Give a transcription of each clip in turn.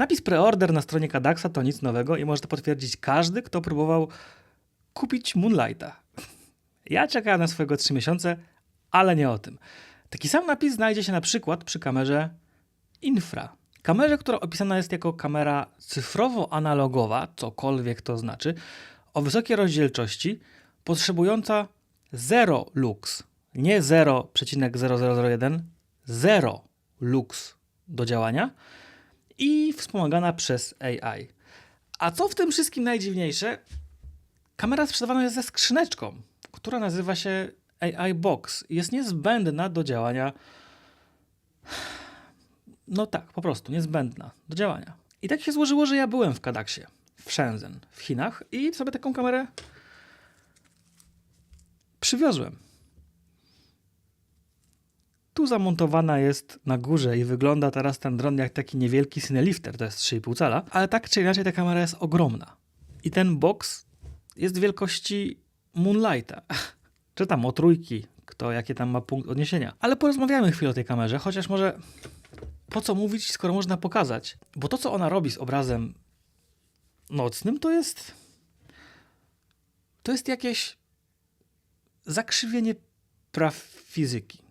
Napis preorder na stronie Kadaxa to nic nowego i może to potwierdzić każdy, kto próbował kupić Moonlighta. Ja czekałem na swojego 3 miesiące, ale nie o tym. Taki sam napis znajdzie się na przykład przy kamerze infra. Kamerze, która opisana jest jako kamera cyfrowo-analogowa, cokolwiek to znaczy, o wysokiej rozdzielczości, potrzebująca 0 lux, nie 0,0001, 0 lux do działania i wspomagana przez AI. A co w tym wszystkim najdziwniejsze? Kamera sprzedawana jest ze skrzyneczką, która nazywa się AI Box. Jest niezbędna do działania. No tak, po prostu niezbędna do działania. I tak się złożyło, że ja byłem w Kadaksie, w Shenzhen, w Chinach i sobie taką kamerę przywiozłem. Tu zamontowana jest na górze i wygląda teraz ten dron jak taki niewielki Cinelifter, to jest 3,5 cala, ale tak czy inaczej ta kamera jest ogromna. I ten box jest wielkości Moonlighta, czy tam o trójki, kto jakie tam ma punkt odniesienia. Ale porozmawiamy chwilę o tej kamerze, chociaż może po co mówić, skoro można pokazać? Bo to, co ona robi z obrazem nocnym, to jest. To jest jakieś zakrzywienie praw fizyki.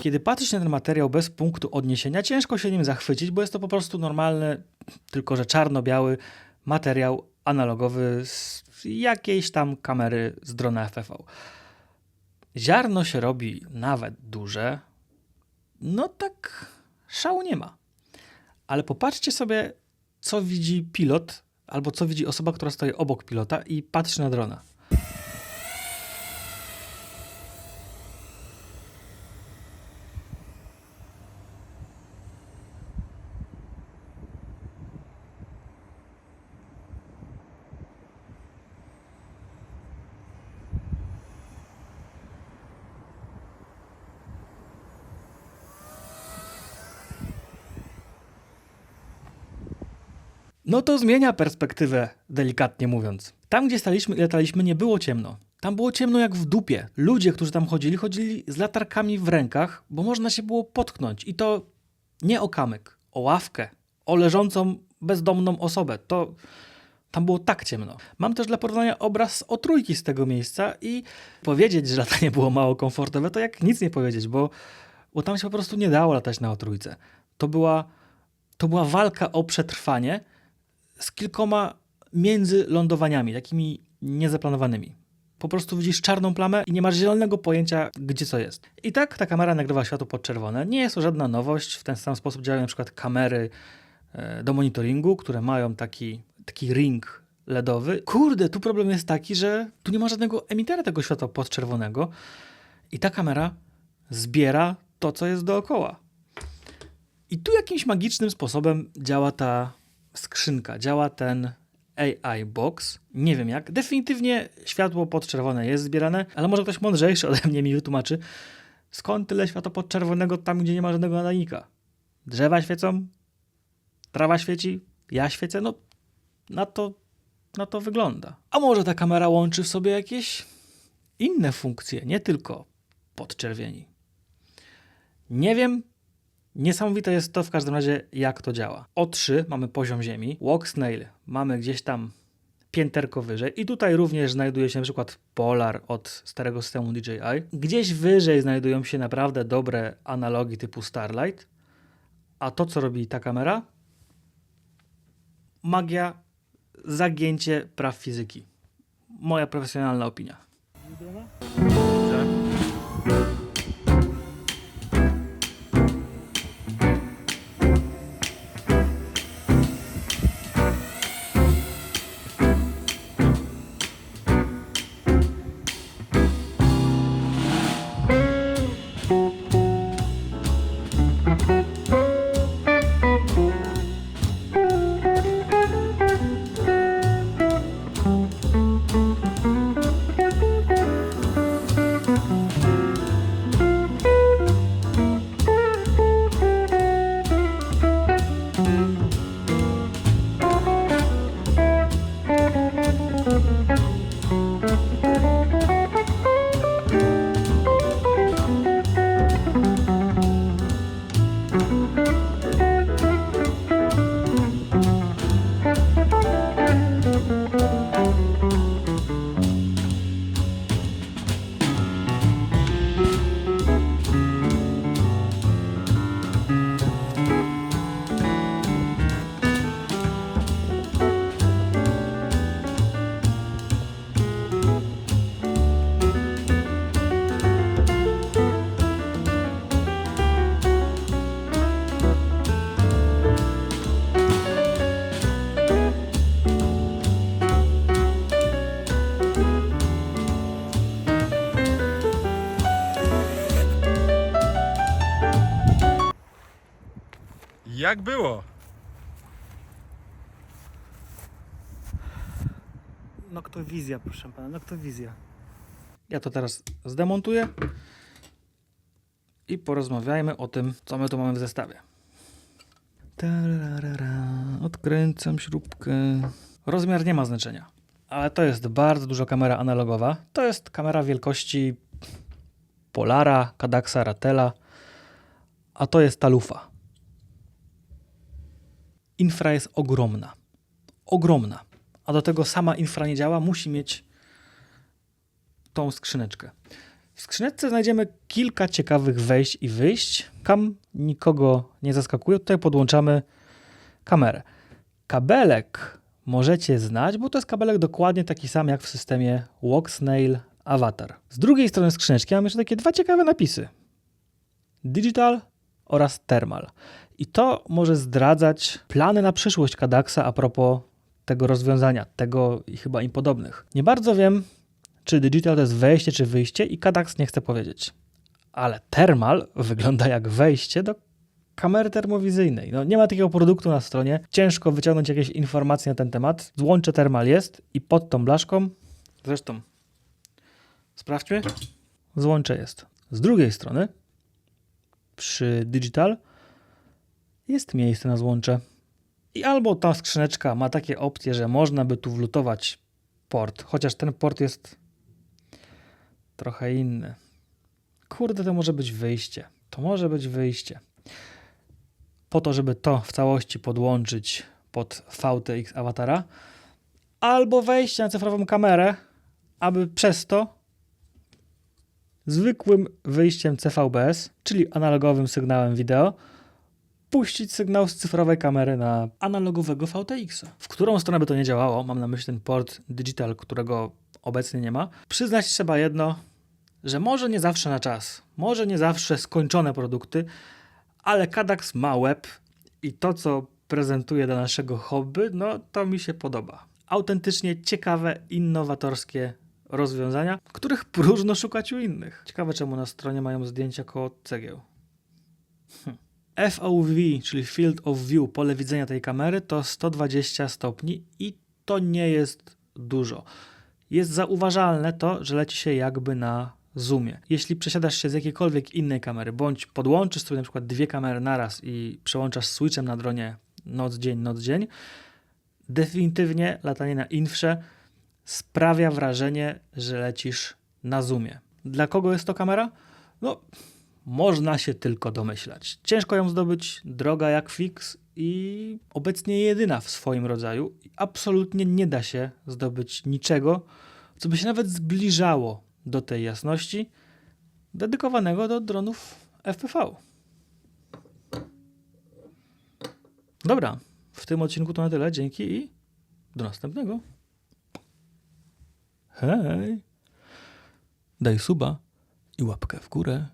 Kiedy patrzysz na ten materiał bez punktu odniesienia, ciężko się nim zachwycić, bo jest to po prostu normalny, tylko że czarno-biały materiał analogowy z jakiejś tam kamery z drona FPV. Ziarno się robi nawet duże, no tak szału nie ma. Ale popatrzcie sobie, co widzi pilot, albo co widzi osoba, która stoi obok pilota i patrzy na drona. No to zmienia perspektywę, delikatnie mówiąc. Tam, gdzie staliśmy i lataliśmy, nie było ciemno. Tam było ciemno jak w dupie. Ludzie, którzy tam chodzili, chodzili z latarkami w rękach, bo można się było potknąć. I to nie o kamyk, o ławkę, o leżącą bezdomną osobę. To tam było tak ciemno. Mam też dla porównania obraz o trójki z tego miejsca i powiedzieć, że latanie było mało komfortowe, to jak nic nie powiedzieć, bo, bo tam się po prostu nie dało latać na o trójce. To była, to była walka o przetrwanie z kilkoma międzylądowaniami, takimi niezaplanowanymi. Po prostu widzisz czarną plamę i nie masz zielonego pojęcia, gdzie co jest. I tak ta kamera nagrywa światło podczerwone. Nie jest to żadna nowość. W ten sam sposób działają na przykład kamery e, do monitoringu, które mają taki, taki ring LEDowy. Kurde, tu problem jest taki, że tu nie ma żadnego emitera tego światła podczerwonego i ta kamera zbiera to, co jest dookoła. I tu jakimś magicznym sposobem działa ta skrzynka, działa ten AI Box. Nie wiem jak. Definitywnie światło podczerwone jest zbierane, ale może ktoś mądrzejszy ode mnie mi wytłumaczy, skąd tyle światła podczerwonego tam, gdzie nie ma żadnego nadajnika. Drzewa świecą, trawa świeci, ja świecę, no na to, na to wygląda. A może ta kamera łączy w sobie jakieś inne funkcje, nie tylko podczerwieni. Nie wiem, Niesamowite jest to w każdym razie, jak to działa. O3 mamy poziom ziemi, walk snail mamy gdzieś tam pięterko wyżej i tutaj również znajduje się na przykład Polar od starego systemu DJI. Gdzieś wyżej znajdują się naprawdę dobre analogi typu Starlight, a to co robi ta kamera? Magia, zagięcie praw fizyki. Moja profesjonalna opinia. Jak było? Noktowizja, proszę pana, noktowizja. Ja to teraz zdemontuję i porozmawiajmy o tym, co my tu mamy w zestawie. Tararara, Odkręcam śrubkę. Rozmiar nie ma znaczenia, ale to jest bardzo duża kamera analogowa. To jest kamera wielkości Polara, Kadaxa, Ratela, a to jest ta lufa. Infra jest ogromna. Ogromna a do tego sama infra nie działa, musi mieć tą skrzyneczkę. W skrzyneczce znajdziemy kilka ciekawych wejść i wyjść. Kam nikogo nie zaskakuje. Tutaj podłączamy kamerę. Kabelek możecie znać, bo to jest kabelek dokładnie taki sam jak w systemie Walksnail Avatar. Z drugiej strony skrzyneczki mamy jeszcze takie dwa ciekawe napisy. Digital oraz Thermal. I to może zdradzać plany na przyszłość Kadaxa a propos tego rozwiązania, tego i chyba im podobnych. Nie bardzo wiem, czy digital to jest wejście, czy wyjście i Kadax nie chce powiedzieć. Ale thermal wygląda jak wejście do kamery termowizyjnej. No, nie ma takiego produktu na stronie. Ciężko wyciągnąć jakieś informacje na ten temat. Złącze thermal jest i pod tą blaszką, zresztą sprawdźmy, złącze jest. Z drugiej strony, przy digital jest miejsce na złącze. I albo ta skrzyneczka ma takie opcje, że można by tu wlutować port, chociaż ten port jest trochę inny. Kurde, to może być wyjście. To może być wyjście. Po to, żeby to w całości podłączyć pod VTX awatara, albo wejście na cyfrową kamerę, aby przez to zwykłym wyjściem CVBS, czyli analogowym sygnałem wideo, puścić sygnał z cyfrowej kamery na analogowego VTX. W którą stronę by to nie działało, mam na myśli ten port digital, którego obecnie nie ma, przyznać trzeba jedno, że może nie zawsze na czas, może nie zawsze skończone produkty, ale Kadax ma web i to, co prezentuje dla naszego hobby, no to mi się podoba. Autentycznie ciekawe, innowatorskie rozwiązania, których próżno szukać u innych. Ciekawe, czemu na stronie mają zdjęcia koło cegieł. FOV, czyli Field of View, pole widzenia tej kamery, to 120 stopni i to nie jest dużo. Jest zauważalne to, że leci się jakby na zoomie. Jeśli przesiadasz się z jakiejkolwiek innej kamery, bądź podłączysz sobie na przykład dwie kamery naraz i przełączasz switchem na dronie noc-dzień, noc-dzień, definitywnie latanie na infrze sprawia wrażenie, że lecisz na zoomie. Dla kogo jest to kamera? No, można się tylko domyślać. Ciężko ją zdobyć, droga jak fix i obecnie jedyna w swoim rodzaju. Absolutnie nie da się zdobyć niczego, co by się nawet zbliżało do tej jasności dedykowanego do dronów FPV. Dobra, w tym odcinku to na tyle. Dzięki i do następnego. Hej! Daj suba i łapkę w górę.